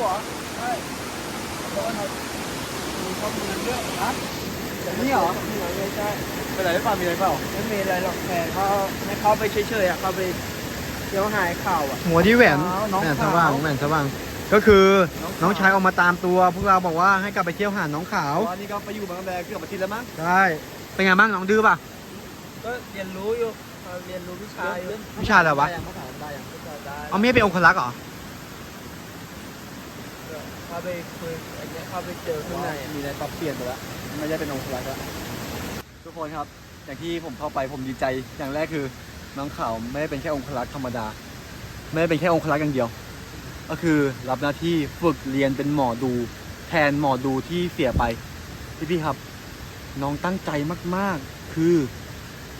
เหรอ ใช่มีข้อมูลเยอะฮะนี่เหรอไม่ใช่ไปไหนไม่ป่ามีอะไรเปล่า ไม่มีอะไรหรอกแค่เขาให้เขาไปเฉยๆอะเขาไปเดี๋ยวหายข่าวอะ หัวที่แหวนขาวน้องแหวนสขาวว่างแหวนสว่าง ก็คือน้องขาวน้องชายออกมาตามตัว พวกเราบอกว่าให้กลับไปเที่ยวหาดน้องขาวตอนนี้ก็ไปอยู่บางแดเกือบอาทิตย์แล้วมั้ง ใช่ เป็นไงบ้างน้องดื้อป่ะ ก็เรียนรู้อยู่เขาเรียนรู้วิชาอยู่วิชาอะไรวะด้ยังเขาถามได้ยังวิชาได้เอาเมียเป็นองคลักษ์เหรอ เขาไปคุยอันเนี้ยเขาไปเจอข้างในอะมีอะไรปรับเปลี่ยนไปแล้วไม่ได้เป็นองคลักษ์แล้วทุกคนครับ อย่างที่ผมเข้าไปผมดีใจอย่างแรกคือน้องขาวไม่ได้เป็นแค่องคลักษ์ธรรมดา ไม่ได้เป็นแค่องคลักษ์อย่างเดียว ก็คือรับหน้าที่ฝึกเรียนเป็นหมอดู แทนหมอดูที่เสียไปพี่พี่ๆครับ น้องตั้งใจมากๆ คือ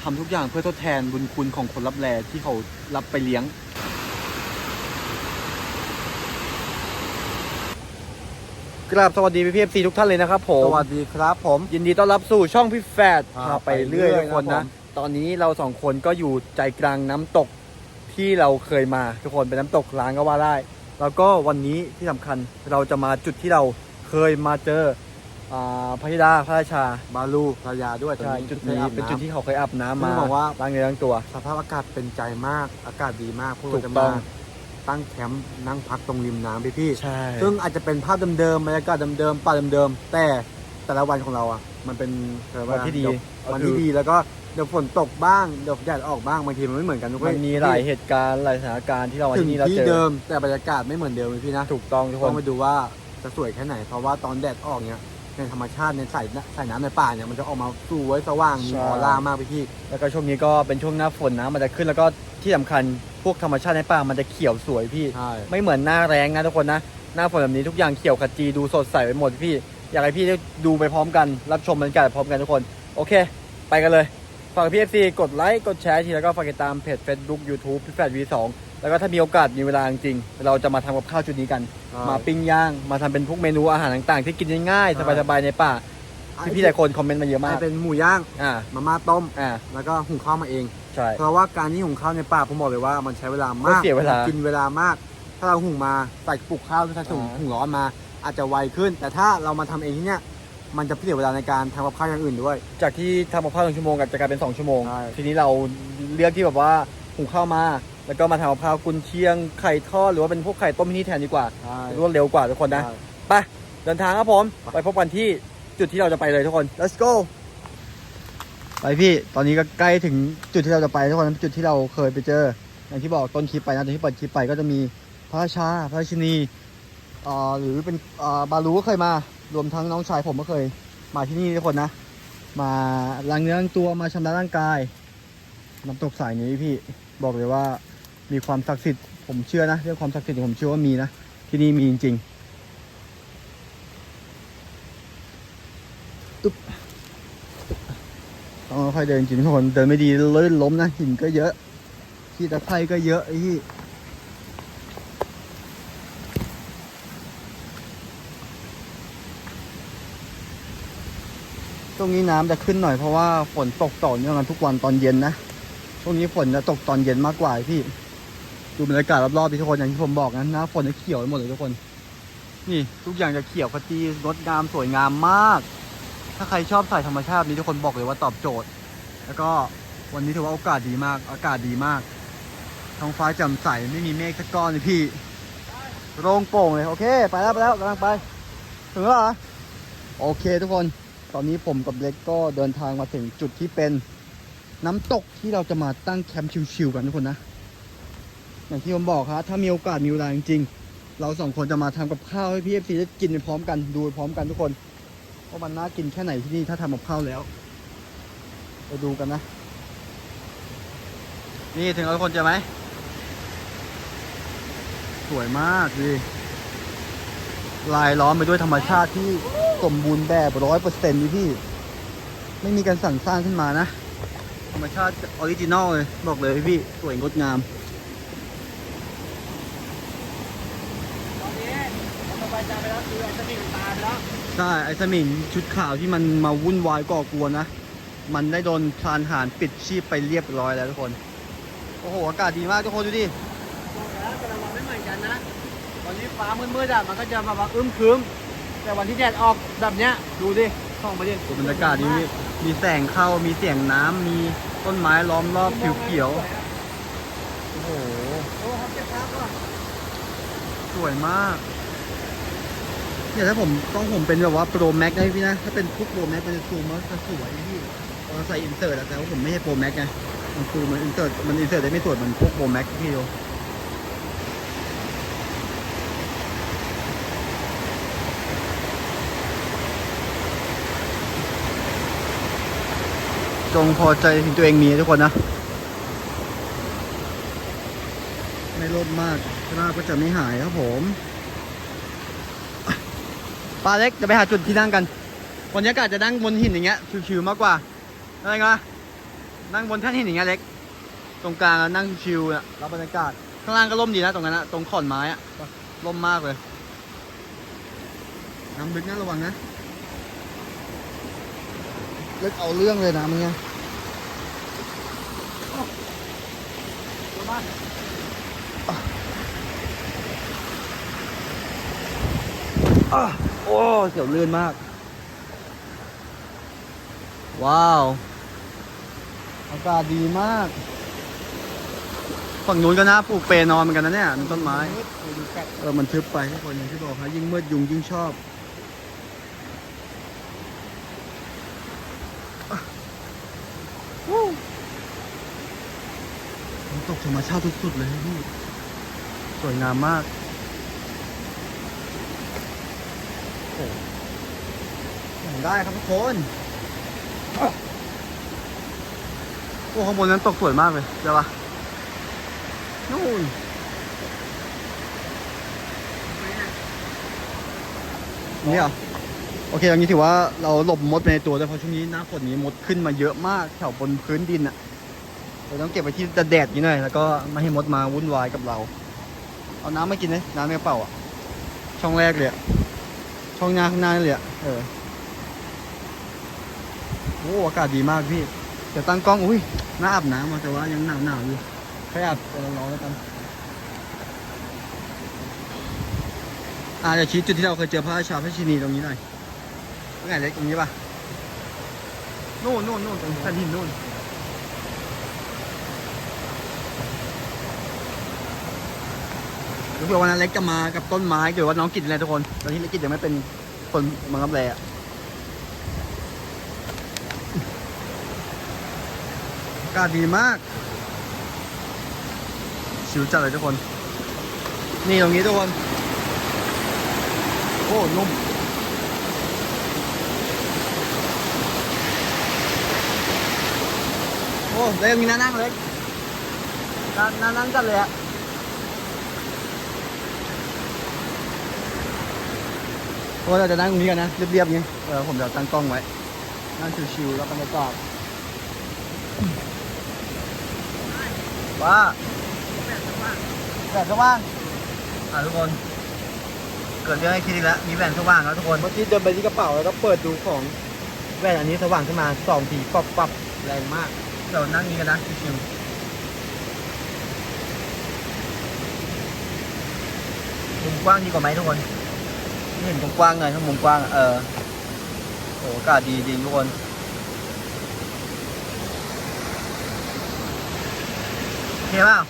ทำทุกอย่างเพื่อทดแทนบุญคุณของคนรับแลที่เขารับไปเลี้ยง กราบสวัสดีพี่พีเอฟซีทุกท่านเลยนะครับผมสวัสดีครับผม ยินดีต้อนรับสู่ช่องพี่แฟดพาพาไปเรื่อยไปเรื่อยทุกคนครันะบผมตอนนี้เราสองคนก็อยู่ใจกลางน้ำตกที่เราเคยมาทุกคนเป็นน้ำตกล้างก็ว่าได้ แล้วก็วันนี้ที่สำคัญเราจะมาจุดที่เราเคยมาเจออ่าพระธิดาพระราชาบาลูภรรยาด้วยใช่จุดนี้เป็นจุดที่เขาเคยอาบน้ำมามาบอกว่า ล้างเนื้อล้างตัว สภาพอากาศเป็นใจมาก อากาศดีมากพวกถูเรากจะต้มาอง ตั้งแคมป์นั่งพักตรงริมน้ำพี่พี่ๆใช่ ซึ่งอาจจะเป็นภาพเดิมๆบรรยากาศเดิมๆป่าเดิมๆแต่แต่ละวันของเราอะ มันเป็นเรียกาวันที่ดีเยววันที่ดีแล้วก็เดี๋ยวฝนตกบ้างเดี๋ยวแดดออกบ้างบางทีมันไม่เหมือนกันทุกคมันมีหลายเหตุการณ์หลายสถานการณ์ที่เรามาถึงที่นี่เราที่เจอเดิมแต่บรรยากาศไม่เหมือนเดิมเลยพี่นะถูกต้องทุกคต้อนงไปดูว่าจะสวยแค่ไหนเพราะว่าตอนแดดออกเนี้ย ในธรรมชาติในสายสายน้ำในป่าเนี่ยมันจะออกมาสวยสว่างมีออร่ามากพี่พี่แล้วก็ช่วงนี้ก็เป็นช่วงหน้าฝนนะมันจะขึ้นแล้วก็ที่สำคัญพวกธรรมชาติในป่ามันจะเขียวสวยพี่ ใช่ ไม่เหมือนหน้าแรงนะทุกคนนะ หน้าฝนแบบนี้ทุกอย่างเขียวขจีดูสดใสไปหมดพี่ อยากให้พี่ได้ดูไปพร้อมกัน รับชมบรรยากาศพร้อมกันทุกคน โอเค ไปกันเลย ฝากพี่เอฟซีกดไลค์ กดแชร์ทีแล้วก็ฝากติดตามเพจ Facebook YouTube พี่แฟดวีสอง แล้วก็ถ้ามีโอกาสมีเวลาจริงๆเราจะมาทำกับข้าวชุดนี้กันมาปิ้งย่าง มาทำเป็นพวกเมนูอาหารต่างๆ ที่กินง่ายๆสบายๆในป่าพี่พี่ๆหลายคนคอมเมนต์มาเยอะมากให้เป็นหมูย่างอ่า มาม่าต้ม อ่า แล้วก็หุงข้าวมาเอง ใช่ เพราะว่าการที่หุงข้าวในป่าผมบอกเลยว่ามันใช้เวลามากมันเสียเวลากินเวลามาก ถ้าเราหุงมาใส่ปลุกข้าวหรือใส่ถุงอ่า หุงร้อนมา อาจจะไวขึ้น แต่ถ้าเรามาทำเองที่เนี้ยมันจะเสียเวลาในการทำกับข้าวอย่างอื่นด้วย จากที่ทำกับข้าวหนึ่งชั่วโมงกับจะกลายเป็นสองชั่วโมง ใช่ ทีนี้เราเลือกที่แบบว่าหุงข้าวมา แล้วก็มาทำกับข้าวกุนเชียงไข่ทอดหรือว่าเป็นพวกไข่ต้มที่นี่แทนดีกว่า ใช่รวดเร็วกว่าทุกคนนะ ใช่ ไปเดินทางครับผม ไปพบกันที่จุดที่เราจะไปเลยทุกคน let's go ไปพี่ตอนนี้ก็ใกล้ถึงจุดที่เราจะไปทุกคนจุดที่เราเคยไปเจอ อย่างที่บอกต้นคลิปไปนะตอนที่เปิดคลิปไปก็จะมีพระราชาพระราชินีอ่าหรือเป็นอ่าบาลูก็เคยมา รวมทั้งน้องชายผมก็เคยมาที่นี่ทุกคนนะ มาล้างเนื้อล้างตัวมาชำระร่างกายน้ำตกสายนี้พี่บอกเลยว่า มีความศักดิ์สิทธิ์ผมเชื่อนะเรื่องความศักดิ์สิทธิ์ผมเชื่อว่ามีนะที่นี่มีจริงๆตุ๊บต้องค่อยๆเดินจริงทุกคนเดินไม่ดีลื่นล้มนะหินก็เยอะที่ตะไคร่ก็เยอะไอ้ที่ตรงนี้น้ำจะขึ้นหน่อยเพราะว่าฝนตกต่อเนื่องกันทุกวันตอนเย็นนะช่วงนี้ฝนจะตกตอนเย็นมากกว่าพี่ ดูบรรยากาศรอบๆที่ทุกคนอย่างที่ผมบอกนะหน้าฝนจะเขียวไปหมดเลยทุกคน นี่ทุกอย่างจะเขียวขจีงดงามสวยงามมาก ถ้าใครชอบสายธรรมชาตินี้ทุกคนบอกเลยว่าตอบโจทย์ แล้วก็วันนี้ถือว่าโอกาสดีมาก อากาศดีมาก ท้องฟ้าแจ่มใสไม่มีเมฆสักก้อนเลยพี่โล่งโป่งเลยโอเค ไปแล้วไปแล้วกำลังไป ถึงแล้วเหรอโอเคทุกคน ตอนนี้ผมกับเล็กก็เดินทางมาถึงจุดที่เป็น น้ำตกที่เราจะมาตั้งแคมป์ชิวๆกันทุกคนนะ อย่างที่ผมบอกครับถ้ามีโอกาสมีเวลาจริงๆเราสองคนจะมาทำกับข้าวให้พี่เอฟซีได้กินไปพร้อมกันดูพร้อมกันทุกคนว่ามันน่ากินแค่ไหนที่นี่ถ้าทำกับข้าวแล้วไปดูกันนะ นี่ถึงแล้วทุกคนเจอไหมสวยมากดิลายล้อมไปด้วยธรรมชาติที่สมบูรณ์แบบร้อยเปอร์เซ็นต์พี่ ไม่มีการสั่งสร้างขึ้นมานะ ธรรมชาติออริจินอลเลย บอกเลยพี่ สวยงดงาม ตอนนี้ เราสบายใจไปแล้วคือไอ้สนิมตายไปแล้วใช่ไอ้สมิงชุดขาวที่มันมาวุ่นวายก่อกวนนะ มันได้โดนพรานหารปิดชีพไปเรียบร้อยแล้วทุกคน โอ้โหอากาศดีมากทุกคนดูดิบอกแล้วแต่ละวันไม่เหมือนกันนะวันวันนี้ฟ้ามืดๆอะมันก็จะมาอึมครึ้ม แต่วันที่แดดออกแบบเนี้ยดูดิส่องไปดิบรรยากาศนี้มีแสงเข้ามีเสียงน้ำมีต้นไม้ล้อมรอบเขียวๆโอ้โห โอ้เขาเก็บภาพก่อนสวยมาก เนี่ยถ้าผมต้องผมเป็นแบบว่าโปรแม็กนะพี่นะ ถ้าเป็นพวกโปรแม็กมันจะซูมมันจะสวยพี่ตอนใส่อินเสิร์ตอะแต่ว่าผมไม่ใช่โปรแม็กไงมันซูมมันอินเสิร์ตมันอินเสิร์ตได้ไม่สวยเหมือนพวกโปรแม็กพี่ดูจงพอใจถึงตัวเองมีทุกคนนะ ไม่ลดมากหน้าก็จะไม่หายครับผม ปลาเล็กจะไปหาจุดที่นั่งกันวันนี้กาศจะนั่งบนหินอย่างเงี้ยชิวๆมากกว่าอะไรกันนั่งบนแท่นหินอย่างเงี้ยเล็ก ตรงกลางนั่งชิวๆอะรับบรรยากาศข้างล่างก็ร่มดีนะตรงนั้นอะตรงขอนไม้อะร่มมากเลยน้ำลึกนะระวังนะลึกเอาเรื่องเลยนะมึงเนี่ยมาอะ อ้เสียวลื่นมาก ว้าว อากาศดีมาก ฝั่งนู้นก็น่าปลูกเปรนอนเหมือนกันนะเนี่ยมีต้นไม้ เออ มันทึบไปทุกคนอย่างที่บอกครับยิ่งมืดยุงยิ่งชอบวู้น้ำตกธรรมชาติสุดๆเลยพี่ สวยงามมาก โอ้โหอย่างได้ครับทุกคนโอ้ข้างบนนั้นตกสวยมากเลยเดี๋ยวปะนู่นนี่เหรอโอเคตอนนี้ถือว่าเราหลบมดไปในตัวด้วยเพราะช่วงนี้หน้าฝนนี้มดขึ้นมาเยอะมากแถวบนพื้นดินอะเราต้องเก็บไว้ที่แดดนิดหน่อยแล้วก็ไม่ให้มดมาวุ่นวายกับเรา เอาน้ำมากินเลยน้ำในกระเป๋าอะช่องแรกเลยอะ ช่องหน้าข้างหน้านี่เลยอะเออโอ้อากาศดีมากพี่เดี๋ยวตั้งกล้องอุ้ยน่าอาบน้ำอะแต่ว่ายังหนาวหนาวๆอยู่แค่อาบร้อนๆแล้วกันอ่าจะชี้จุดที่เราเคยเจอพระราชาพระชินีตรงนี้หน่อยตรงไหนเล็กตรงนี้ปะนู่นนู่นนู่นตรงแผ่นดินนู่ รู้สึกว่าวันนั้นเล็กจะมากับต้นไม้เกิดว่าน้องกิจอะไรทุกคน ตอนนี้เล็กกิจยังไม่เป็นคนมังรับแลอะอากาศดีมากชิวจัดเลยทุกคน นี่ตรงนี้ทุกคน โอ้นุ่มโอ้เล็กมีน่านั่งเล็กน่าน่านั่งจัดเลยอะ โอ้เราจะนั่งตรงนี้กันนะเรียบๆไงเออผมเดี๋ยวตั้งกล้องไว้นั่งชิวๆแล้วบรรยากาศว่าแดดสว่างอะทุกคน เกิดเรื่องให้คิดอีกแล้วมีแหวนสว่างแล้วทุกคนเมื่อกี้เดินไปที่กระเป๋าแล้วก็เปิดดูของแว่นอันนี้สว่างขึ้นมาสองทีปับปับแรงมากเดี๋ยวนั่งนี้กันนะชิวๆมุมกว้างดีกว่าไหมทุกคนไม่ เห็นมุมกว้างเลยถ้ามุมกว้าง เออโอ้อากาศดีจริงทุกคน เห็นเปล่า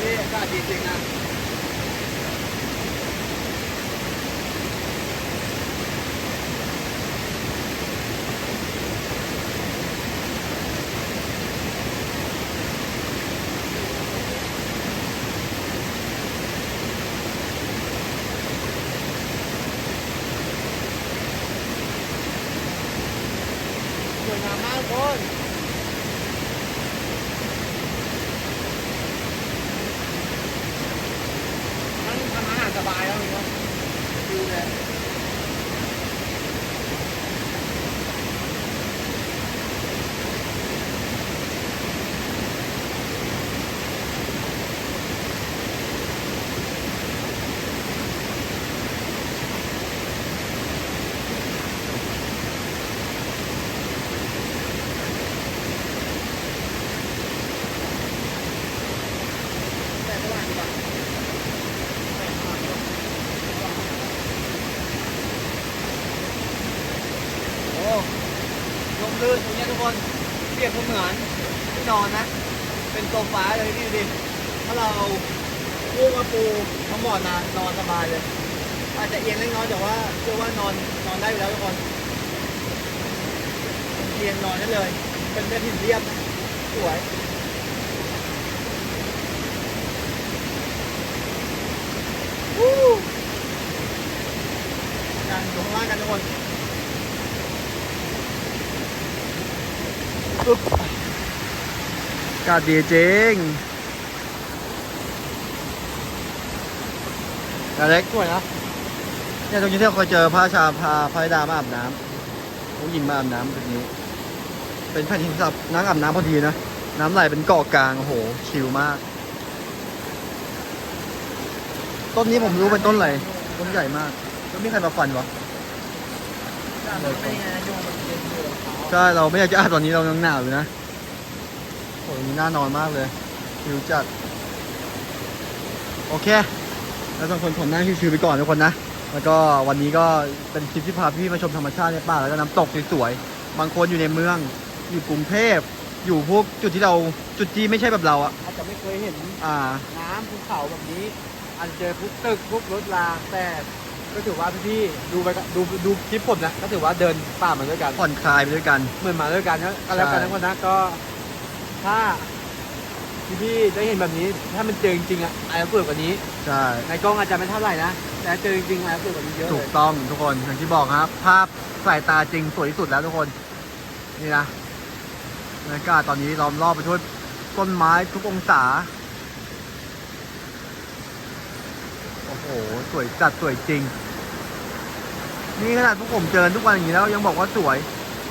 นี่อากาศดีจริงนะสวยงามมากทุกคน นั่งทำอาหารสบาย คน เปรียบเสมือนที่นอนนะ เป็นโซฟาเลยพี่ดูดิถ้าเราลูกมาปูทั้งหมดนานอนสบายเลย อาจจะเอียงเล็กน้อยแต่ว่าเชื่อว่านอนนอนได้อยู่แล้วทุกคนเอียงนอนได้เลย เป็นเป็นหินเรียบสวยวู้กันอยู่ข้างล่างกันทุกคนปึ๊บอา กาดีจริงกาเล็กสวยนะ เนี่ยตรงนี้ที่เราเคยเจอพระชาพาพระดามาอาบน้ำผู้หญิงมาอาบน้ำแบบนี้ เป็นแผ่นหินสำหรับนั่งอาบน้ำพอดีนะ น้ำไหลเป็นเกาะกลางโอ้โหชิลมาก ต้นนี้ผมรู้เป็นต้นอะไรต้นใหญ่มากแล้วมีใครมาฟันวะ ช่เราไม่อยากจะอาบตอนนี้เรายังหนาวอยู่นะโอ้ยน่านอนมากเลยชิลจัด โอเค แล้วต้องคนผมนั่งชิวๆไปก่อนทุกคนนะ แล้วก็วันนี้ก็เป็นคลิปที่พาพี่มาชมธรรมชาติในป่าแล้วก็น้ำตกสวยๆ บางคนอยู่ในเมือง อยู่กรุงเทพ อยู่พวกจุดที่เราจุดที่ไม่ใช่แบบเราอะอาจจะไม่เคยเห็นอ่า น้ำภูเขาแบบนี้อาจจะเจอพวกตึกพวกรถรางแต่ ก็ถือว่าพี่ๆดูไปก็ดูดูคลิปผมนะ ก็ถือว่าเดินป่ามาด้วยกัน ผ่อนคลายไปด้วยกัน เหมือนมาด้วยกันนะก็แล้วกันใช่นะคนนะก็ ถ้าพี่ๆได้เห็นแบบนี้ ถ้ามันเจอจริงๆอะอาจจะสวยกว่านี้ ใช่ ในกล้องอาจจะไม่เท่าไหร่นะ แต่เจอจริงๆอาจจะสวยกว่านี้เยอะถูเลกยต้องทุกคนอย่างที่บอกครับ ภาพสายตาจริงสวยที่สุดแล้วทุกคน นี่นะบรรยากาศตอนนี้ล้อมรอบไปด้วยต้นไม้ทุกองศา โอ้โหสวยจัดสวยจริง นี่ขนาดพวกผมเจอทุกวันอย่างนี้แล้วยังบอกว่าสวย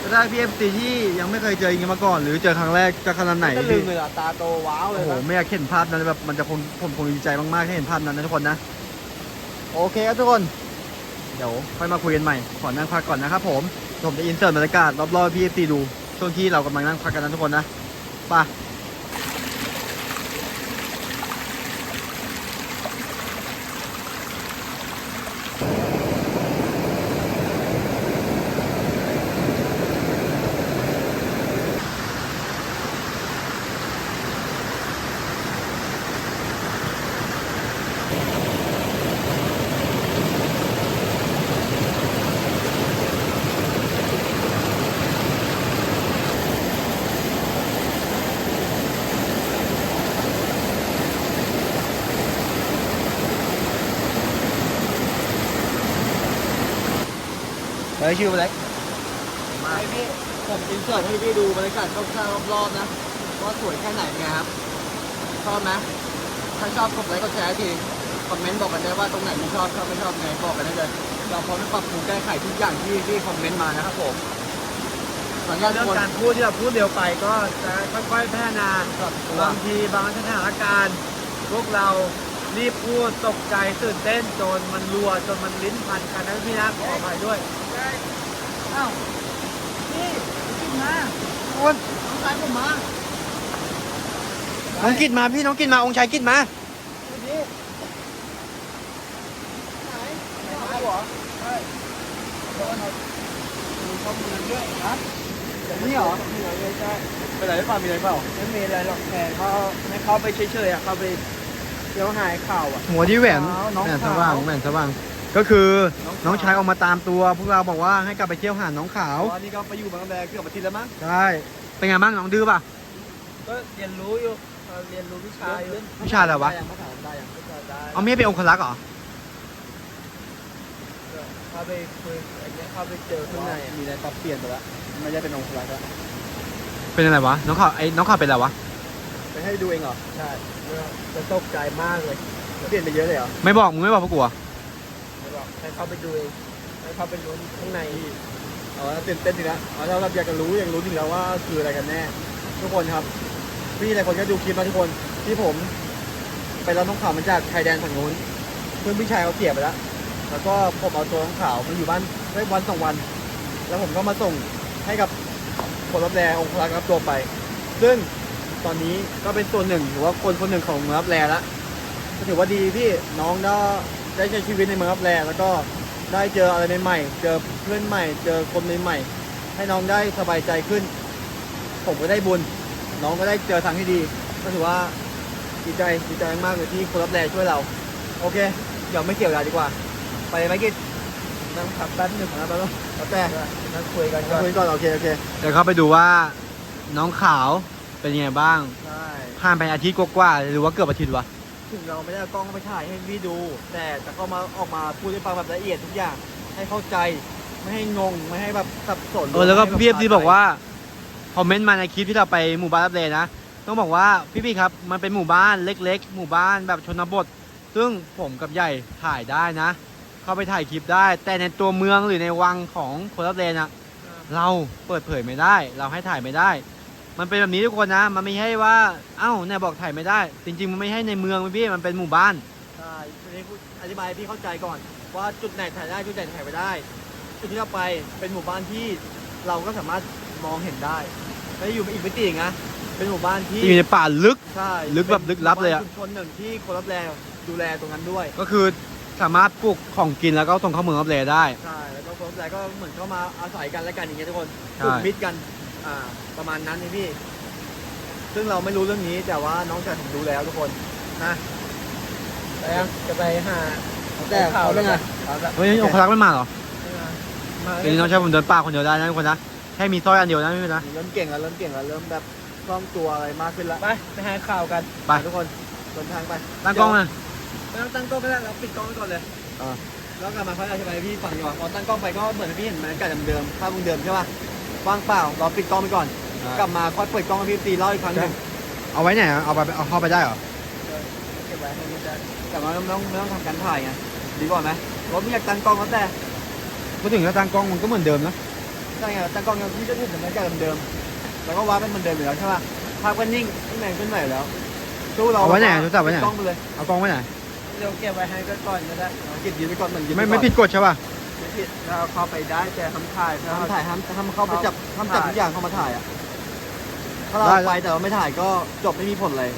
จะได้พี่เอฟซีที่ยังไม่เคยเจออย่างนี้มาก่อน หรือเจอครั้งแรกจะขนาดไหนจะลืพี่มเลยอะตาโตว้าวเลโอ้ยโหนะไม่อยากเห็นภาพนั้นแบบมันจะคงผมคงดีใจมากๆที่เห็นภาพนั้นนะทุกคนนะ โอเคครับทุกคน เดี๋ยวค่อยมาคุยกันใหม่ขอนั่งพักก่อนนะครับผมผมจะอินเสิร์ตบรรยากาศรอบๆพี่ตีดูช่วงที่เรากำลังนั่งพักกันนะทุกคนนะไป ไปชิวไปเล็กไม่พี่ผมอินเสิร์ตให้พี่ดูบรรยากาศคร่าวๆรอบๆนะว่าสวยแค่ไหนไงครับชอบไหมถ้าชอบกดไลค์กดแชร์ให้ทีคอมเมนต์บอกกันได้ว่าตรงไหนไม่ชอบชอบไม่ชอบไงบอกกันได้เลยเราพร้อมจะปรับปรุงแก้ไขทุกอย่างที่ที่คอมเมนต์มานะครับผมขออนุญาตทุเรื่กองคนการพูดที่เราพูดเร็วไปก็จะค่อยๆพัฒนาครับตัวบางทีบางสถานการณ์พวกเรารีบพูดตกใจตื่นเต้นจนมันรัวจนมันลิ้นพันกันนะพี่นะขออภัยด้วย อ้าวพี่ขึ้นมาคุณน้องชายผมมาน้องกิดมาพี่น้องกิดมาองค์ชายกิดมาดูดิไหนไหนมาเหรอใช่โดนเอาดูข้อมูลด้วยฮะนี่เหรอเหนื่อยเลยใช่ไปไหนหรือเปล่ามีอะไรเปล่าไม่มีอะไรหรอกแค่เขาให้เขาไปเฉยๆอะเขาไปเดี๋ยวหายข่าวอะหัวที่แหวนขาวน้องแหวนสขาวว่างแหวนสว่าง ก็คือน้องขาวน้องชายออกมาตามตัว พวกเราบอกว่าให้กลับไปเที่ยวหาดน้องขาวตอนนี้ก็ไปอยู่บางแดเกือบอาทิตย์แล้วมั้งใช่เป็นไงบ้างน้องดื้อป่ะก็เรียนรู้อยู่เออเรียนรู้วิชาอยู่วิชาอะไรวะด้ยังภาษาได้ยังภาษาได้เอาเมียเป็นองคลักษ์เหรอเข้าไปคุยอะไรเงี้ยเข้าไปเจอข้างในอะมีอะไรปรับเปลี่ยนไปแล้วไม่ได้เป็นองคลักษ์แล้วเป็นอะไรวะน้องขาวไอ้น้องขาวเป็นอะไรวะไปให้ดูเองเหรอใช่จะตกใจมากเลยเปลี่ยนไปเยอะเลยเหรอไม่บอกมึงไม่บอกพวกกูเหรอไม่บอก ให้เข้าไปดูเองให้เข้าไปรู้ข้างในเอ๋อตื่นเต้นดีนะอ๋อเราอยากจะรู้อยากรู้จริงแล้วว่าคืออะไรกันแน่ ทุกคนครับ พี่หลายคนก็ดูคลิปมาทุกคนที่ผม ไปรับน้องขาวมาจากชายแดนฝั่งนู้นเพื่อนพี่ชายเขาเสียไปแล้วแล้วก็ผมเอาตัวน้องขาวมาอยู่บ้านได้วันสองวัน แล้วผมก็มาส่งให้กับคนรับแรองค์พระรับตัวไป ซึ่งตอนนี้ก็เป็นส่วนหนึ่งหรือว่าคนคนหนึ่งของรับแรแล้วก็ถือว่าดีพี่น้องได้ ได้ใช้ชีวิตในเมืองรับแรแล้วก็ได้เจออะไรใหม่ๆเจอเพื่อนใหม่ เจอคนใหม่ๆให้น้องได้สบายใจขึ้น ผมก็ได้บุญ น้องก็ได้เจอทางที่ดี ก็ถือว่าดีใจดีใจมากเลยที่คนรับแรงช่วยเรา โอเค เดี๋ยวไม่เกี่ยวเวลาดีกว่า ไปไหมกิจนั่งพักแป๊บหนึงนะไปแล้วแล้วแต่นั่งคุยกันก่อนคุยก่อนโอเคโอเคเดี๋ยวเข้าไปดูว่าน้องขาวเป็นยังไงบ้างใช่ผ่านไปอาทิตย์กว่าๆหรือว่าเกือบอาทิตย์วะ ถึงเราไม่ได้เอากล้องไปถ่ายให้พี่ดู แต่จะเข้ามาออกมาพูดให้ฟังแบบละเอียดทุกอย่าง ให้เข้าใจไม่ให้งงไม่ให้แบบสับสนเออแล้วก็ไม่ให้พี่เอฟซีขาดใจบอกว่าคอมเมนต์มาในคลิปที่เราไปหมู่บ้านรับเลนะต้องบอกว่าพี่ๆครับมันเป็นหมู่บ้านเล็ก ๆ หมู่บ้านแบบชนบท ซึ่งผมกับใหญ่ถ่ายได้นะ เข้าไปถ่ายคลิปได้ แต่ในตัวเมืองหรือในวังของคนรับเลนะเราเปิดเผยไม่ได้ เราให้ถ่ายไม่ได้ มันเป็นแบบนี้ทุกคนนะ มันไม่ใช่ว่า เอ้าเนี่ยบอกถ่ายไม่ได้ จริง ๆ มันไม่ใช่ในเมืองพี่ มันเป็นหมู่บ้าน ใช่ทีนี้พูดอธิบายให้พี่เข้าใจก่อน ว่าจุดไหนถ่ายได้จุดไหนถ่ายไม่ได้ จุดที่เราไปเป็นหมู่บ้านที่เราก็สามารถมองเห็นได้ไม่ได้อยู่อีกมิตินะ เป็นหมู่บ้านที่อยู่ในป่าลึก ใช่ลึกแบบลึกลับเลยอะ ป็นหมู่บ้านชุมชนหนึ่งที่คนรับแลดูแลตรงนั้นด้วย ก็คือสามารถปลูกของกินแล้วก็ส่งเข้าเมืองรับเลได้ ใช่ แล้วก็คนรับแลก็เหมือนเข้ามาอาศัยกันและกันอย่างเงี้ยทุกคนใช่ กลุ่มมิตรกัน อ่า ประมาณนั้นนี่พี่ ซึ่งเราไม่รู้เรื่องนี้แต่ว่าน้องชายผมดูแล้วทุกคนนะไปยังจะไปหาแต่เขาเป็นไงเอาละเฮ้ยองคลักษ์ไม่มาเหรอมาเป็นน้องชายผมเดินป่าคนเดียวได้นะทุกคนนะแค่มีสร้อยอันเดียวนะพี่นะเริ่มเก่งแล้วเริ่มเก่งแล้วเริ่มแบบคล่องตัวอะไรมากขึ้นละไปไปหาข่าวกันไปทุกคนเดินทางไปตั้งกล้องมาไม่ต้องตั้งกล้องก็ได้เราปิดกล้องไว้ก่อนเลยอ่าแล้วกลับมาค่อยอธิบายให้พี่ฟังดีกว่าพอตั้งกล้องไปก็เหมือนพี่เห็นบรรยากาศเดิมๆภาพเดิมๆใช่ป่ะ ว่างเปล่าเราปิดกล้องไปก่อนกลับมาค่อยเปิดกล้องให้พี่ตีเล่าอีกครั้งหนึ่งเอาไว้ไหนอะเอาไปเอาเข้าไปได้เหรอเก็บไว้ให้มิจฉาแต่ว่าไม่ต้องไม่ต้องทำการถ่ายไงดีกว่าไหมรถไม่อยากตั้งกล้องแล้วแต่พูดถึงแล้วตั้งกล้องมันก็เหมือนเดิมนะใช่ไงตั้งกล้องเนี่ยพี่จะเห็นบรรยากาศเดิมๆแล้วก็วัดเป็นเหมือนเดิมอยู่แล้วใช่ป่ะภาพก็นิ่งไม่แมงขึ้นใหม่อยู่แล้วสู้เราเอาไว้ไหนโทรศัพท์ไว้ไหนปิดกล้องไปเลยเอากล้องไว้ไหนเดี๋ยวเก็บไว้ให้ก็ก่อนก็ได้เอาเก็บยืนไปก่อนเหมือนยืนไม่ปไม่ก่อนผิดกฎใช่ป่ะไม่ผิด เราเข้าไปได้แต่ทำถ่ายถ้า ห้ามถ่ายห้ามห้ามเข้าไปจับห้ามจับถ่าย ทุกอย่างเข้ามาถ่ายอะ ถ้าเราได้ไปแต่เราไม่ถ่ายก็จบไม่มีผลเลย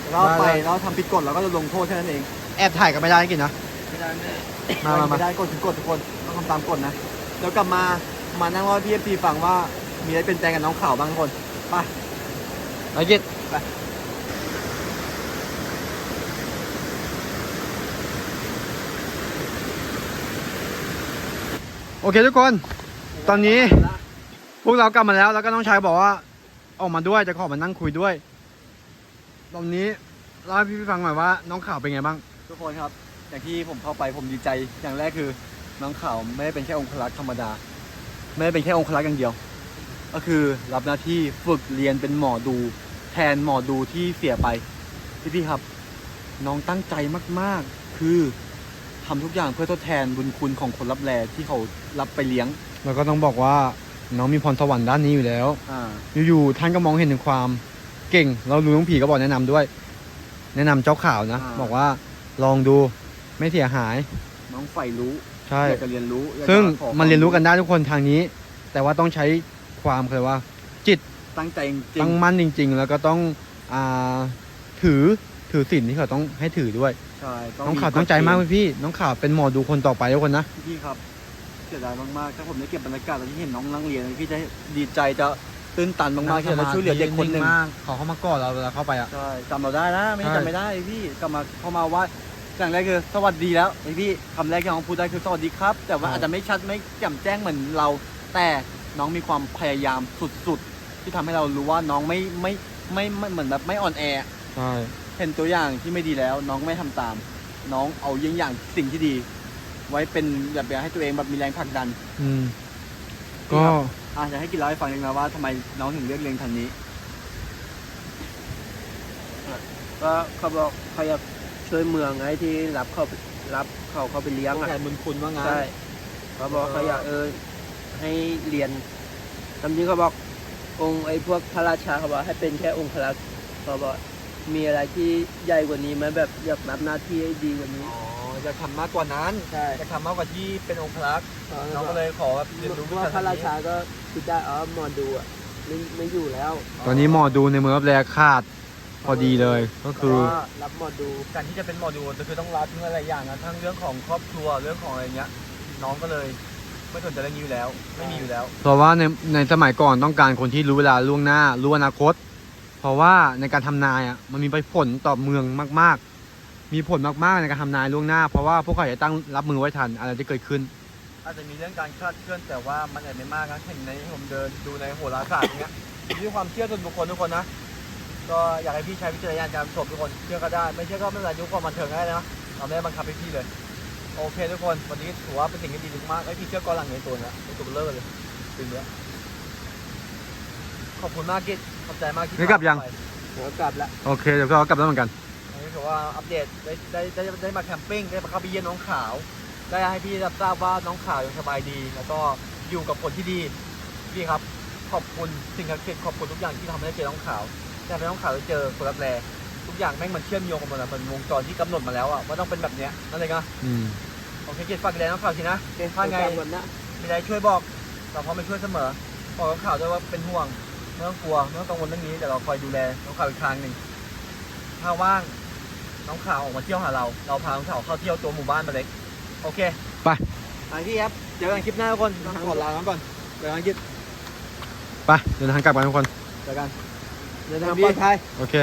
แต่ถ้าเราได้ไปได้ แล้วทำผิดกฎเราก็จะลงโทษแค่นั้นเองแอบถ่ายกันไม่ได้กินนะ ไม่ได้แม่มามามา ไม่ได้กฎถึงกฎทุกคนต้องทำตามกฎนะเดี๋ยวกลับมามานั่งเล่าให้พี่เอฟซีฟังว่ามีอะไรเป็นแปลงกับน้องข่าวบ้างทุกคนไปไปกินไป โอเคทุกคน ตอนนี้พวกเรากลับมาแล้ว แล้วก็น้องชายบอกว่า ออกมาด้วยจะขอมานั่งคุยด้วย ตอนนี้เล่าให้พี่ฟังหน่อยว่า น้องข่าวเป็นไงบ้าง ทุกคนครับอย่างที่ผมเข้าไปผมดีใจอย่างแรกคือน้องข่าวไม่ได้เป็นแค่องครักษ์ธรรมดา ไม่ได้เป็นแค่องครักษ์อย่างเดียว ก็คือรับหน้าที่ฝึกเรียนเป็นหมอดู แทนหมอดูที่เสียไปพี่พี่ครับ น้องตั้งใจมากๆ คือ ทำทุกอย่างเพื่อทดแทนบุญคุณของคนรับแลที่เขารับไปเลี้ยง แล้วก็ต้องบอกว่าน้องมีพรสวรรค์ด้านนี้อยู่แล้ว อ่า อยู่ๆท่านก็มองเห็นถึงความเก่ง เรารู้น้องผีก็บอกแนะนำด้วย แนะนำเจ้าข่าวนะ อ่า บอกว่าลองดูไม่เสียหาย น้องใฝ่รู้ใช่ อยากจะเรียนรู้อยากจะซึ่งขอมันเรียนรู้กันได้ทุกคนทางนี้ แต่ว่าต้องใช้ความเคยว่าตั้งใจจริงตั้งมั่นจริง ๆ แล้วก็ต้องอ่าถือ ถือศีลที่เขาต้องให้ถือด้วย ใช่น้องข่าวตั้งใจมากพี่ น้องข่าวเป็นหมอดูคนต่อไปทุกคนนะ พี่ครับเสียดายมากๆ ถ้าผมได้เก็บบรรยากาศตอนที่เห็นน้องนั่งเรียนพี่จะดีใจจะตื้นตันมากๆที่เราได้ช่วยเหลือเด็กคนหนึ่งมากเขาเข้ามากอดเราเวลาเข้าไปอะ ใช่จำเราได้นะไม่ใช่จำไม่ได้พี่กลับมาเข้ามาว่าอย่างแรกคือสวัสดีแล้วไอพี่คำแรกที่น้องพูดได้คือสวัสดีครับ แต่ว่าอาจจะไม่ชัดไม่แจ่มแจ้งเหมือนเรา แต่น้องมีความพยายามสุดๆที่ทำให้เรารู้ว่าน้องไม่ไม่ไม่ไม่เหมือนแบบไม่อ่อนแอใช่ เห็นตัวอย่างที่ไม่ดีแล้ว น้องไม่ทำตาม น้องเอาเยี่ยงอย่างสิ่งที่ดี ไว้เป็นแบบอย่างให้ตัวเองแบบมีแรงผลักดัน อืม ก็อะอยากให้กินเล่าให้ฟังหนึ่งนะว่าทำไมน้องถึงเลือกเรียนทางนี้ก็เขาบอกเขาอยากช่วยเมืองไอ้ที่รับเขาไปรับเขาเขาไปเลี้ยงอะแทนบุญคุณว่างานใช่เขาบอกเขาอยากเออให้เรียนตามจริงเขาบอกองค์ไอ้พวกพระราชาเขาบอกให้เป็นแค่องค์พระเขาบอก มีอะไรที่ใหญ่กว่านี้ไหมแบบอยากรับหน้าที่ให้ดีกว่านี้ อ๋ออยากทำมากกว่านั้นใช่ อยากทำมากกว่าที่เป็นองค์พระน้องก็เลยขอแบบเรียนรู้ว่าพระราชาก็คิดได้อ๋อหมอดูอะไม่ไม่อยู่แล้วตอนนี้หมอดูในเมืองรับแลขาดพอดีเลยก็คือก็รับหมอดู การที่จะเป็นหมอดูก็คือต้องรับทั้งหลายอย่างนะทั้งเรื่องของครอบครัวเรื่องของอะไรเงี้ย น้องก็เลย ไม่สนใจเรื่องนี้อยู่แล้ว ไม่มีอยู่แล้ว เพราะว่าในในสมัยก่อนต้องการคนที่รู้เวลาล่วงหน้ารู้อนาคต เพราะว่าในการทำนายอะมันมีผลต่อเมืองมาก ๆ มีผลมากๆในการทำนายล่วงหน้า เพราะว่าพวกเขาจะตั้งรับมือไว้ทันอะไรที่เกิดขึ้น อาจจะมีเรื่องการคลาดเคลื่อนแต่ว่ามันอาจไม่มากนะเห็นในผมเดินดูในโหราศาสตร์อย่างเงี้ยมีความเชื่อส่วนบุคคลทุกคนนะก็อยากให้พี่ใช้วิจารณญาณการชมทุกคนเชื่อก็ได้ ไม่เชื่อก็ไม่เป็นไรยุคความบันเทิงได้นะเราไม่ได้บังคับให้พี่เลย โอเคทุกคนวันนี้ถือว่าเป็นสิ่งที่ดีมากให้พี่เชื่อก้อนหลังในตัวเนี้ยเป็นตัวเบลอเลยจริงเนี้ย ขอบคุณมากกิจขอบใจมากที่นี่กลับยัง ผมกลับแล้วโอเค เดี๋ยวก็กลับแล้วเหมือนกัน อันนี้ถือว่าอัปเดตได้ได้ได้ได้มาแคมปิ้งได้มาเข้าไปเยี่ยมน้องขาว ได้ให้พี่รับทราบว่าน้องขาวยังสบายดี แล้วก็อยู่กับคนที่ดีพี่ครับ ขอบคุณสิ่งศักดิ์สิทธิ์ขอบคุณทุกอย่างที่ทำให้ได้เจอน้องขาวแต่ให้น้องขาวได้เจอคนรับแลทุกอย่างแม่งมันเชื่อมโยงกันหมดอะมันวงจรที่กำหนดมาแล้วอะว่าต้องเป็นแบบเนี้ยนั่นเลยนะ อืม โอเคเกียรติฝากดูแลน้องขาวทีนะ ถ้าไงมีอะไรช่วยบอกเราพร้อมไปช่วยเสมอ บอกน้องขาวด้วยว่าเป็นห่วง ไม่ต้องกลัวไม่ต้องกังวลเรื่องนี้เดี๋ยวเราคอยดูแลน้องขาวอีกทางหนึ่งถ้าว่างน้องขาวออกมาเที่ยวหาเรา เราพาน้องขาวเข้าเที่ยวตัวหมู่บ้านมาเล็กโอเคไป ไปพี่ครับเจอกันคลิปหน้าทุกคนขอลาน้องก่อนเจอกันคลิปไปเดินทางกลับกันทุกคนเจอกันเดินทางปลอดภัยโอเค